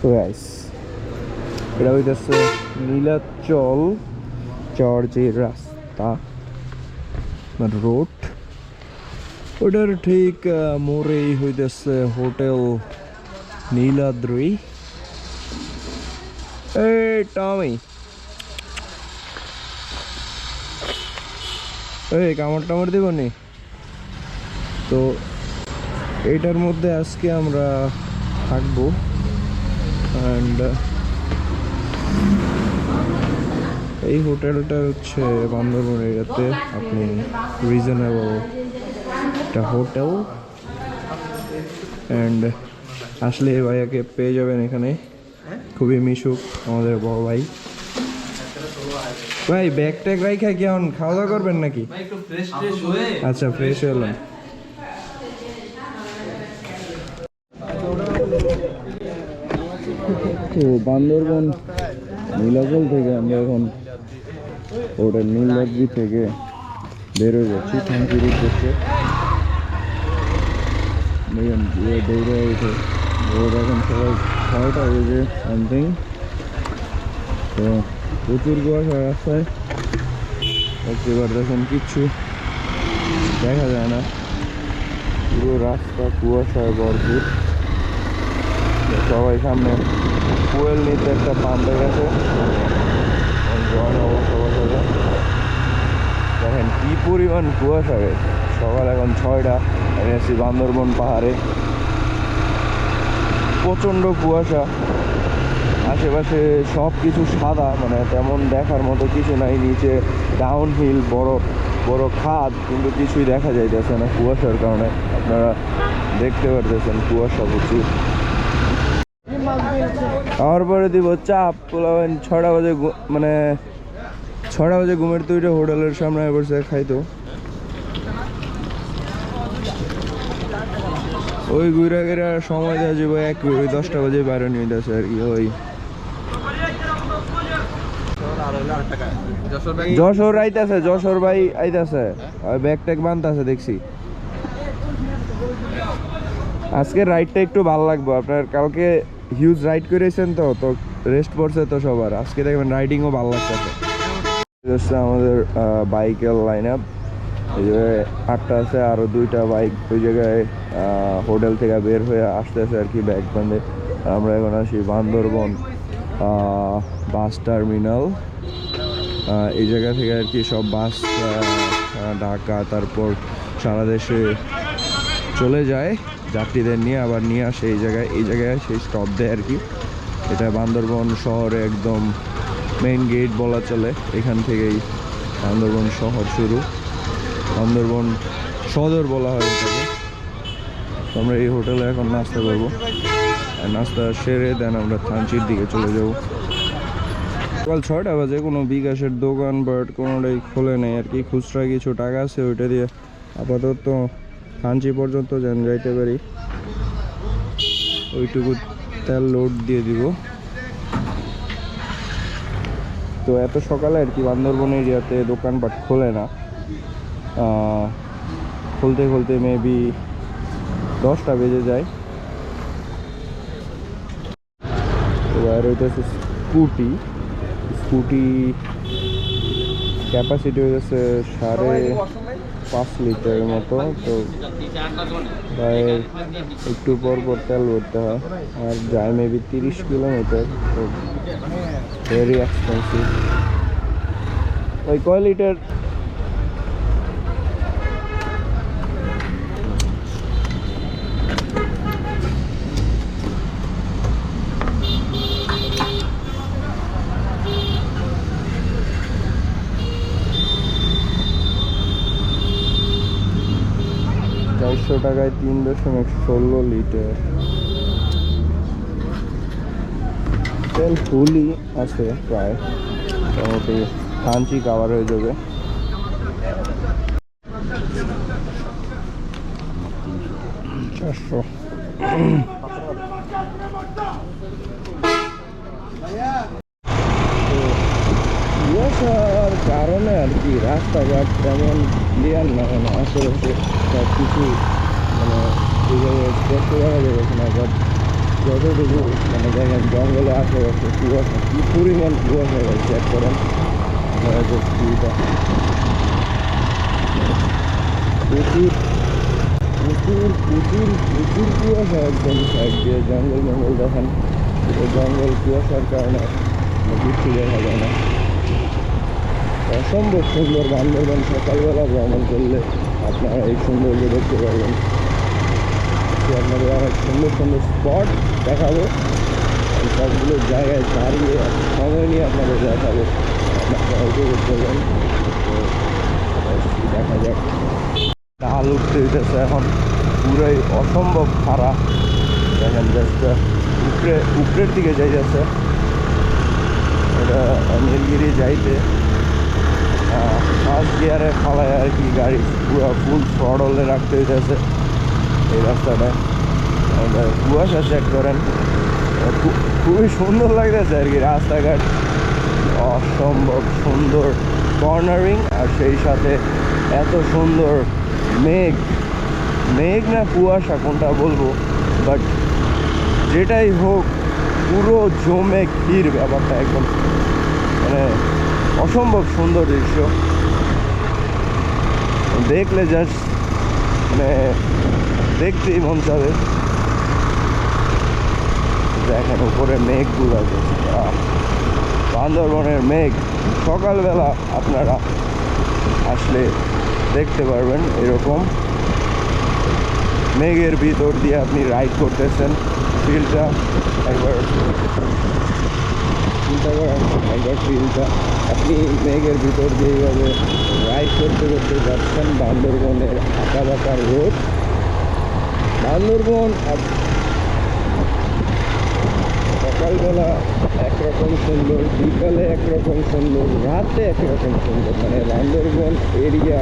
তো গাইস এটা হইতেছে নীলাচল চর্চের রাস্তা মানে রোড। ওটার ঠিক মোড়েই হইতেছে হোটেল নীলাদ্রি। টমি। এই কামড় টামড় দিব নি? তো এইটার মধ্যে আজকে আমরা থাকব অ্যান্ড এই হোটেলটা হচ্ছে বান্দরবন এরিয়াতে। আপনি রিজনেবল একটা হোটেল। অ্যান্ড আসলে এই ভাইয়াকে পেয়ে যাবেন এখানে। খুবই মিশুক আমাদের বড় ভাই। ভাই ব্যাগ ট্যাগ রাইখা কেমন খাওয়া দাওয়া করবেন নাকি? আচ্ছা ফ্রেশ হলাম তো বান্দরবন, নীলাচল থেকে আমরা এখন ওটা নীলাদ্রি থেকে বেরোয় যাচ্ছি। থানচির উদ্দেশ্যে দেখেন দৌড়ে উঠে ওর এখন সবাই ছয়টা বেজে সামথিং তো প্রচুর কুয়াশা রাস্তায়। এবার দেখুন কিচ্ছু দেখা যায় না। পুরো রাস্তা কুয়াশায় ভরপুর। সবাই সামনে ফুয়েল নিতে একটা পাম্পে গেছে দেখেন কি পরিমাণ কুয়াশা রে। সকাল এখন ছয়টা, আমি আছি বান্দরবন পাহাড়ে। প্রচণ্ড কুয়াশা। আশেপাশে সব কিছু সাদা মানে তেমন দেখার মতো কিছু নাই। নিচে ডাউন হিল বড় বড় খাদ, কিন্তু কিছুই দেখা যাইতেছে না কুয়াশার কারণে। আপনারা দেখতে পারতেছেন কুয়াশা প্রচুর। আমার পরে দিব চাপ পোলাবেন ছটা বাজে মানে ছটা বাজে ঘুমের তুইটা হোটেলের সামনে বসে খাইতো। ওই ঘুরে ঘুরে সময় দেওয়া যাবে এক ওই দশটা বাজে বাইরে নিয়ে যাচ্ছে আর কি, ওই। যশোর আইতাছে, যশোর ভাই আইতাছে ওই ব্যাগ ট্যাগ বানতাছে, দেখছি। আজকে রাইডটা একটু ভালো লাগবে, আপনার কালকে হিউজ রাইড করেছেন তো তো রেস্ট পড়ছে তো সবার। আজকে দেখবেন রাইডিংও ভালো লাগতেছে। আমাদের বাইকের লাইন আপ এই জায়গায় আটটা আছে আরও দুইটা বাইক ওই জায়গায় হোটেল থেকে বের হয়ে আসতেছে আর কি ব্যাগ বান্ধে আমরা এখন আসি বান্দরবন বাস টার্মিনাল এই জায়গা থেকে আর কি সব বাস ঢাকা, তারপর সারা দেশে চলে যায়। যাত্রীদের নিয়ে আবার নিয়ে আসে এই জায়গায় এই জায়গায় সেই স্টপ দেয় আর কি। এটা বান্দরবন শহরে একদম মেইন গেট বলা চলে। এখান থেকেই বান্দরবন শহর শুরু। বান্দরবন সদর বলা হয় এটাকে। আমরা এই হোটেলে এখন নাস্তা করব। নাস্তা সেরে দেন আমরা থানচির দিকে চলে যাব। সকাল ছয়টা বাজে, কোনো বিকাশের দোকান বাট কোনোটাই খোলে নেই আর কি। খুচরা কিছু টাকা আছে ওইটা দিয়ে আপাতত থানচি পর্যন্ত যেন যাইতে পারি, ওইটুকু তেল লোড দিয়ে দিব। তো এত সকালে আর কি বান্দরবন এরিয়াতে দোকানপাট খোলে না। খুলতে খুলতে মেবি দশটা বেজে যায়। এবার হইতেছে স্কুটি। স্কুটি ক্যাপাসিটি হয়েছে সাড়ে পাঁচ লিটারের মতো, তো প্রায় একটু পর পর তেল ভরতে হয়। আর যায় মেবি তিরিশ কিলোমিটার, তো ভেরি এক্সপেন্সিভ ওই কয় লিটার টাকায় তিন দশমিক ষোলো লিটার। তেল ফুলই আছে প্রায়। মোটামুটি থানচি কাভার হয়ে যাবে। চারশো। কারণে আর কি রাস্তাঘাট তেমন ক্লিয়ার না মানে আশেপাশে সব কিছু যতটুকু মানে দেখেন জঙ্গলে আশেপাশে কুয়াশা কি পরিমাণ কুয়াশা ভাই চেক করেন আপনারা just ভিউটা প্রচুর প্রচুর প্রচুর প্রচুর কুয়াশা একদম সাইড দিয়ে জঙ্গল জঙ্গল দেখেন এই জঙ্গল কুয়াশার কারণে কিছু দেখা যায় না অসম্ভব সুন্দর বান্দরবান সকালবেলা ভ্রমণ করলে আপনারা এই সৌন্দর্য দেখতে পারবেন আজকে আপনাদের অনেক সুন্দর সুন্দর স্পট দেখাবো। সবগুলো জায়গায় দাঁড়িয়ে সময় নিয়ে আপনাদের দেখাবো। করবেন দেখা যাক। ডাল উঠতে উঠেছে এখন। পুরোই অসম্ভব খারাপ দেখেন জাস্ট উপরে, উপরের দিকে যাইতেছে। এটা নীলগিরি যাইতে। ফার্স্ট গিয়ারে ফালায় আর কি গাড়ি পুরো ফুল থ্রডলে রাখতে হইতেছে। এই রাস্তাটা কুয়াশা চেক করেন খুবই সুন্দর লাগতেছে আর কি রাস্তাঘাট। অসম্ভব সুন্দর কর্নারিং আর সেই সাথে এত সুন্দর মেঘ। মেঘ না কুয়াশা কোনটা বলব? বাট যেটাই হোক, পুরো জমে ক্ষীর ব্যাপারটা একদম। মানে অসম্ভব সুন্দর দৃশ্য। দেখলে জাস্ট মানে দেখতেই মন যাবে দেখেন উপরে মেঘগুলো আছে আহ, বান্দরবনের মেঘ। সকালবেলা আপনারা আসলে দেখতে পারবেন এরকম। মেঘের ভিতর দিয়ে আপনি রাইড করতেছেন। ফিলটা একবার চিন্তা করেন একবার ফিলটা। আপনি মেঘের ভিতর দিয়ে এইভাবে রাইড করতে করতে যাচ্ছেন বান্দরবনের আঁকা বাঁকা রোড বান্দরবন সকালবেলা একরকম সুন্দর, বিকালে একরকম সুন্দর, রাতে একরকম সুন্দর মানে বান্দরবন এরিয়া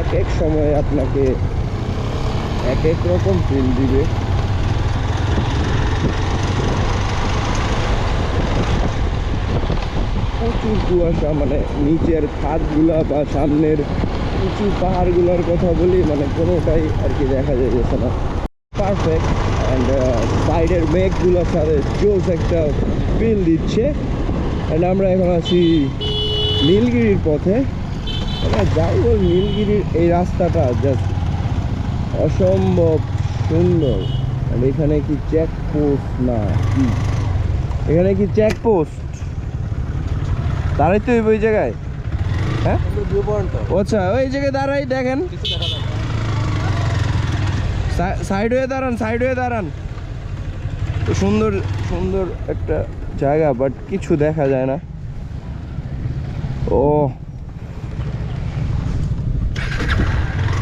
এক এক সময় আপনাকে এক এক রকম ফিল দিবে। প্রচুর কুয়াশা মানে নিচের খাদগুলা বা সামনের উঁচু পাহাড়গুলোর কথা বলি মানে কোনোটাই আর কি দেখা যাইতেছে না। পারফেক্ট অ্যান্ড সাইডের মেঘগুলোর সাথে জোস একটা ফিল দিচ্ছে। অ্যান্ড আমরা এখন আছি নীলগিরির পথে। যাই বল নীলগিরির এই রাস্তাটা জাস্ট অসম্ভব সুন্দর। আর এখানে কি চেক পোস্ট না। কি এখানে কি চেক পোস্ট দাঁড়াই তো ওই জায়গায়। হ্যাঁ? ও আচ্ছা ওই জায়গায় দাঁড়াই দেখেন। সাইড হয়ে দাঁড়ান সাইড হয়ে দাঁড়ান। সুন্দর সুন্দর একটা জায়গা বাট কিছু দেখা যায় না। ও।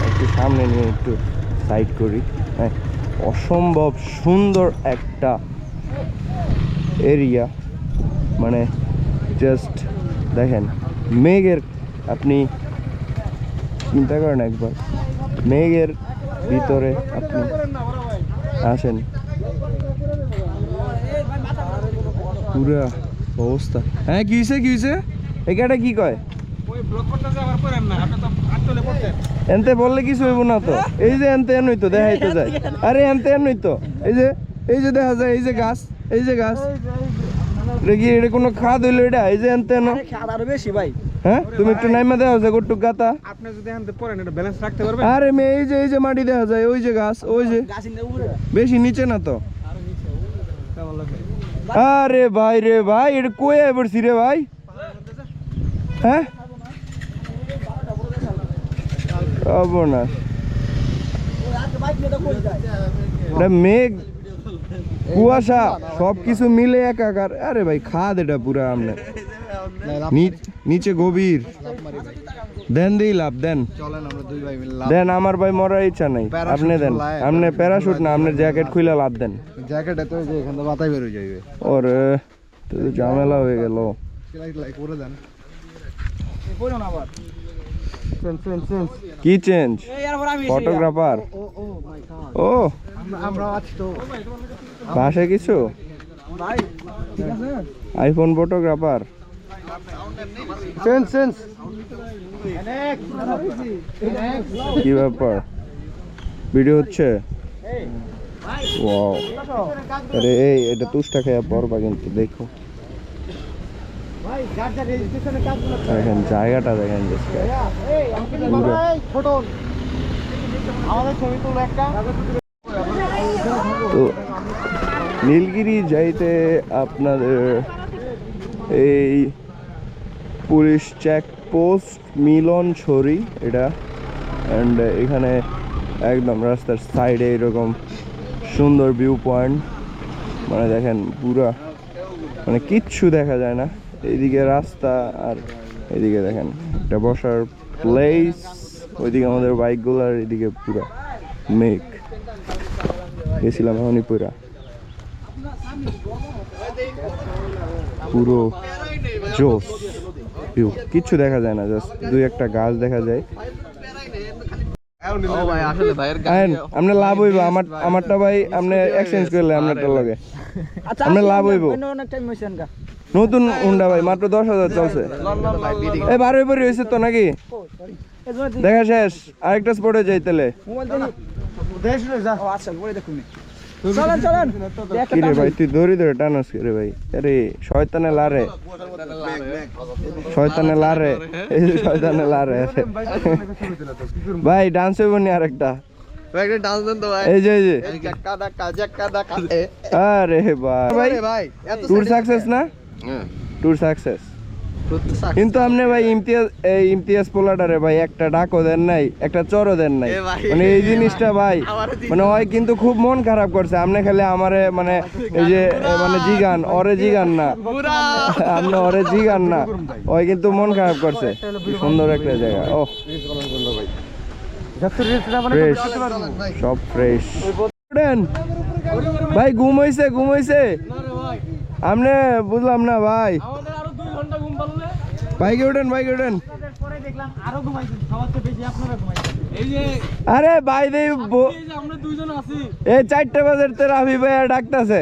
একটু সামনে নিয়ে একটু সাইড করি। হ্যাঁ অসম্ভব সুন্দর একটা এরিয়া মানে জাস্ট দেখেন, মেঘের, আপনি চিন্তা করেন একবার। মেঘের ভিতরে আপনি আসেন। পুরা অবস্থা। হ্যাঁ কি হয়েছে কি হয়েছে এখানে কি কয়? এনতে বললে কিছু হইব না তো। এই যে এনতে এন হইতো দেখাইতে যায়। আরে, এনতে এন হইতো এই যে এই যে দেখা যায়, এই যে গাছ, এই যে গাছ। এটা কি এটা কোনো খাদ হইল এটা এই যে এনতে এন আরও বেশি ভাই। হ্যাঁ? তুমি একটু নাইমা দেখা যায় গোটুক গাতা। আপনি যদি আনতে পারেন এটা ব্যালেন্স রাখতে পারবেন? আরে মেয়ে এই যে এই যে মাটি দেখা যায় ওই যে গাছ ওই যে। বেশি নিচে না তো? আরে ভাই রে ভাই এটা কই পড়ছি রে ভাই? হ্যাঁ? অবনাশ মেঘ কুয়াশা সব কিছু মিলে একাকার। আরে ভাই খাদ এটা পুরা আমনে। নি- নিচে গভীর। দেন দিই লাভ দেন। চলেন আমরা দুই ভাই মিলে দেন আমার ভাই মরার ইচ্ছা নাই। আপনি দেন। আপনি প্যারাশুট না আপনার জ্যাকেট খুলে লাভ দেন। জ্যাকেটে তো যে এখান থেকে বাতাই বের হয়ে ওর তো ঝামেলা হয়ে গেল। কি চেঞ্জ ফটোগ্রাফার ও। আমরা আছি তো। পাশে কিছু? আইফোন ফটোগ্রাফার সেন্স সেন্স কি ব্যাপার? ভিডিও হচ্ছে? ওয়াও আরে এই এটা তুষ্টা খেয়ে পড়বা কিন্তু দেখো। দেখেন জায়গাটা দেখেন ছোট। আমাদের ছবি তুলো একটা। তো নীলগিরি যাইতে আপনাদের এই পুলিশ চেকপোস্ট মিলন ছড়ি এটা অ্যান্ড এখানে একদম রাস্তার সাইডে এরকম সুন্দর ভিউ পয়েন্ট মানে দেখেন পুরা মানে কিচ্ছু দেখা যায় না। এইদিকে রাস্তা আর এদিকে দেখেন এটা বসার প্লেস ওইদিকে আমাদের বাইকগুলো আর এদিকে পুরা মেঘ। গেছিলাম এখনই পুরা পুরো জোস ভিউ কিচ্ছু দেখা যায় না জাস্ট দুই একটা গাছ দেখা যায়। ও ভাই আসলে ভাইয়ের আইন আমরা লাভ হইব আমার আমারটা ভাই আপনি এক্সচেঞ্জ করলে আপনারটা লগে। আচ্ছা আমরা লাভ হইব। নতুন হুন্ডা ভাই মাত্র দশ হাজার চলছে। এই হয়েছে তো নাকি? দেখা শেষ আরেকটা স্পটে যাই তাহলে। আচ্ছা পরে দেখুন চলেন চলেন। কি ভাই তুই দড়ি ধরে টানাস কি ভাই? আরে শয়তানে লারে। শয়তানে লারে। এই শয়তানে লারে ভাই ডান্স হইব নি আরেকটা? একটা ডান্স দেন তো ভাই। এই যে এই যে। জাক্কা ধাক্কা জাক্কা ধাক্কা এ আরে ভাই। ট্যুর সাকসেস না? হ্যাঁ। ট্যুর সাকসেস কিন্তু আপনি ভাই ইমতিয়াজ এই ইমতিয়াজ পোলাটারে ভাই একটা ডাকও দেন নাই একটা চরও দেন নাই। মানে এই জিনিসটা ভাই মানে ওই কিন্তু খুব মন খারাপ করছে। আপনি খালি আমারে মানে এই যে মানে জিগান ওরে জিগান না। আপনি ওরে জিগান না। ওই কিন্তু মন খারাপ করছে। সুন্দর একটা জায়গা। ও। ফ্রেশ সব ফ্রেশ ভাই ঘুম হইছে ঘুম হইছে। আপনি বুঝলাম না ভাই আমাদের আরও 2 ঘণ্টা ঘুম পারলে বাইকে উঠেন বাইকে উঠেন আরও ঘুমাইছেন এই যে আরে ভাই দেই ব- এই যে আমরা দুইজন আছি। এই চারটা বাজার তো রাফি ভাইয়া ডাকতাছে।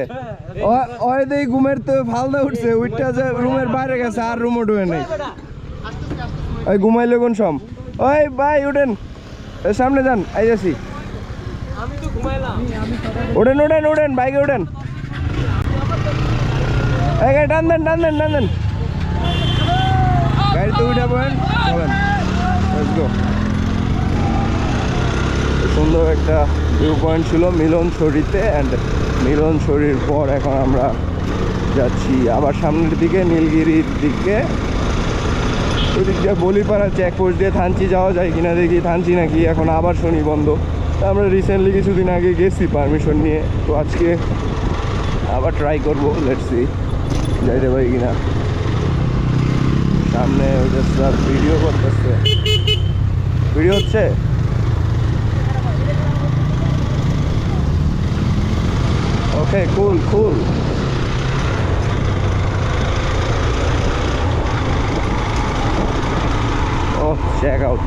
ওই দেই ঘুমের তো ফালদা উঠছে উঠটা যে রুমের বাইরে গেছে আর রুমও ঢুকে নেই। ওই ঘুমাইলে কোন সম? ওই ভাই উঠেন। সামনে যান আই যাচ্ছি আমি তো ঘুমাইলাম। আমি উঠেন উঠেন উঠেন বাইকে উঠেন। টান দেন টান দেন টান দেন। গাড়িতে উঠে পড়েন সুন্দর একটা ভিউ পয়েন্ট ছিল মিলন ছড়িতে অ্যান্ড মিলন শরীর পর এখন আমরা যাচ্ছি। আবার সামনের দিকে, নীলগিরির দিকে। ওদিক দিয়ে বলিপাড়া চেকপোস্ট দিয়ে থানচি যাওয়া যায় কিনা দেখি। থানচি নাকি এখন আবার শনি বন্ধ। আমরা রিসেন্টলি কিছুদিন আগে গেছি পারমিশন নিয়ে। তো আজকে আবার ট্রাই করব। লেটসি যাইতে পারি কিনা। সামনে ওই যে স্যার ভিডিও করতেছে ভিডিও হচ্ছে ওকে কুল কুল check out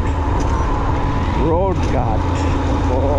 Road Guard. Oh.